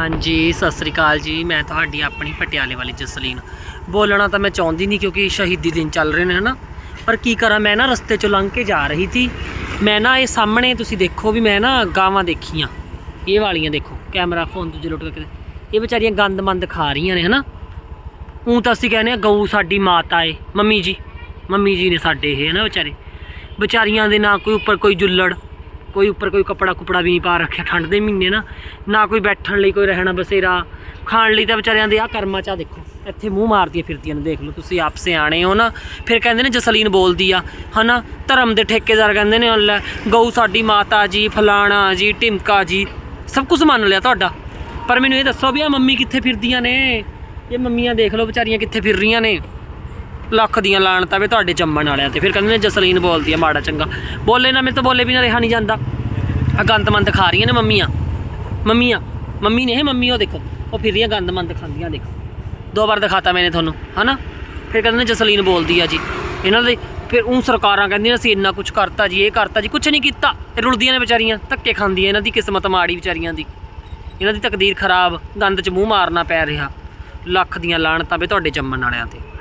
ਹਾਂਜੀ, ਸਤਿ ਸ੍ਰੀ ਅਕਾਲ ਜੀ। ਮੈਂ ਤੁਹਾਡੀ ਆਪਣੀ ਪਟਿਆਲੇ ਵਾਲੀ ਜਸਲੀਨ। ਬੋਲਣਾ ਤਾਂ ਮੈਂ ਚਾਹੁੰਦੀ ਨਹੀਂ ਕਿਉਂਕਿ ਸ਼ਹੀਦੀ ਦਿਨ ਚੱਲ ਰਹੇ ਨੇ, ਹਨਾ? ਪਰ ਕੀ ਕਰਾਂ, ਮੈਂ ਨਾ ਰਸਤੇ 'ਚੋਂ ਲੰਘ ਕੇ ਜਾ ਰਹੀ ਸੀ। ਮੈਂ ਨਾ ਇਹ ਸਾਹਮਣੇ ਤੁਸੀਂ ਦੇਖੋ ਵੀ ਮੈਂ ਨਾ ਗਾਵਾਂ ਦੇਖੀਆਂ। ਇਹ ਵਾਲੀਆਂ ਦੇਖੋ, ਕੈਮਰਾ ਫੋਨ ਦੂਜੇ ਲੁੱਟ ਕੇ ਇਹ ਵਿਚਾਰੀਆਂ ਗੰਦ ਮੰਦ ਖਾ ਰਹੀਆਂ ਨੇ, ਹਨਾ? ਉਹ ਤਾਂ ਅਸੀਂ ਕਹਿੰਦੇ ਆ ਗਊ ਸਾਡੀ ਮਾਤਾ ਏ। ਮੰਮੀ ਜੀ ਮੰਮੀ ਜੀ ਨੇ ਸਾਡੇ ਇਹ, ਹਨਾ ਵਿਚਾਰੇ? ਵਿਚਾਰੀਆਂ ਦੇ ਨਾ ਕੋਈ ਉੱਪਰ ਕੋਈ ਜੁੱਲੜ ਕੋਈ ਉੱਪਰ ਕੋਈ ਕੱਪੜਾ ਕੁਪੜਾ ਵੀ ਨਹੀਂ ਪਾ ਰੱਖਿਆ, ਠੰਡ ਦੇ ਮਹੀਨੇ ਨਾ ਨਾ ਕੋਈ ਬੈਠਣ ਲਈ ਕੋਈ ਰਹਿਣਾ ਬਸੇਰਾ, ਖਾਣ ਲਈ ਤਾਂ ਵਿਚਾਰਿਆਂ ਦੇ ਆ ਕਰਮਾਂ ਚ ਆ ਦੇਖੋ, ਇੱਥੇ ਮੂੰਹ ਮਾਰਦੀਆਂ ਫਿਰਦੀਆਂ ਨੇ, ਦੇਖ ਲਓ ਤੁਸੀਂ ਆਪ ਸਿਆਣੇ ਹੋ ਨਾ, ਫਿਰ ਕਹਿੰਦੇ ਨੇ ਜਸਲੀਨ ਬੋਲਦੀ ਆ, ਹਨਾ, ਧਰਮ ਦੇ ਠੇਕੇਦਾਰ ਕਹਿੰਦੇ ਨੇ, ਲੈ, ਗਊ ਸਾਡੀ ਮਾਤਾ ਜੀ, ਫਲਾਣਾ ਜੀ ਟਿਮਕਾ ਜੀ, ਸਭ ਕੁਝ ਮੰਨ ਲਿਆ ਤੁਹਾਡਾ, ਪਰ ਮੈਨੂੰ ਇਹ ਦੱਸੋ ਵੀ ਆ ਮੰਮੀ ਕਿੱਥੇ ਫਿਰਦੀਆਂ ਨੇ, ਇਹ ਮੰਮੀਆਂ ਦੇਖ ਲਓ ਵਿਚਾਰੀਆਂ ਕਿੱਥੇ ਫਿਰ ਰਹੀਆਂ ਨੇ। ਲੱਖ ਦੀਆਂ ਲਾਣਤਾਂ ਵੇ ਤੁਹਾਡੇ ਜੰਮਣ ਵਾਲਿਆਂ ਤੇ। ਫਿਰ ਕਹਿੰਦੇ ਨੇ, ਜਸਲੀਨ ਬੋਲਦੀ ਆ ਮਾੜਾ ਚੰਗਾ। ਬੋਲੇ ਨਾ ਮੈਂ ਤਾਂ ਬੋਲੇ ਵੀ ਨਾ ਰਿਹਾ ਨਹੀਂ ਜਾਂਦਾ। ਆ ਗੰਦਮੰਦ ਖਾ ਰਹੀਆਂ ਨੇ ਮੰਮੀਆਂ। ਮੰਮੀਆਂ, ਮੰਮੀ ਨੇ ਇਹ ਮੰਮੀ, ਉਹ ਦੇਖੋ, ਉਹ ਫਿਰ ਰਹੀਆਂ ਗੰਦਮੰਦ ਖਾਂਦੀਆਂ, ਦੇਖੋ। ਦੋ ਵਾਰ ਦਿਖਾਤਾ ਮੈਨੇ ਤੁਹਾਨੂੰ, ਹਨਾ? ਫਿਰ ਕਹਿੰਦੇ ਨੇ, ਜਸਲੀਨ ਬੋਲਦੀ ਆ ਜੀ। ਇਹਨਾਂ ਦੇ ਫਿਰ ਉਹ ਸਰਕਾਰਾਂ ਕਹਿੰਦੀਆਂ ਅਸੀਂ ਇੰਨਾ ਕੁਝ ਕਰਤਾ ਜੀ, ਇਹ ਕਰਤਾ ਜੀ ਕੁਝ ਨਹੀਂ ਕੀਤਾ। ਰੁਲਦੀਆਂ ਨੇ ਵਿਚਾਰੀਆਂ, ਧੱਕੇ ਖਾਂਦੀਆਂ ਇਹਨਾਂ ਦੀ ਕਿਸਮਤ ਮਾੜੀ ਵਿਚਾਰੀਆਂ ਦੀ। ਇਹਨਾਂ ਦੀ ਤਕਦੀਰ ਖਰਾਬ, ਗੰਦ 'ਚ ਮੂੰਹ ਮਾਰਨਾ ਪੈ ਰਿਹਾ। ਲੱਖ ਦੀਆਂ ਲਾਣਤਾਂ ਵੀ ਤੁਹਾਡੇ ਜੰਮਣ ਵਾਲਿਆਂ ਤੇ।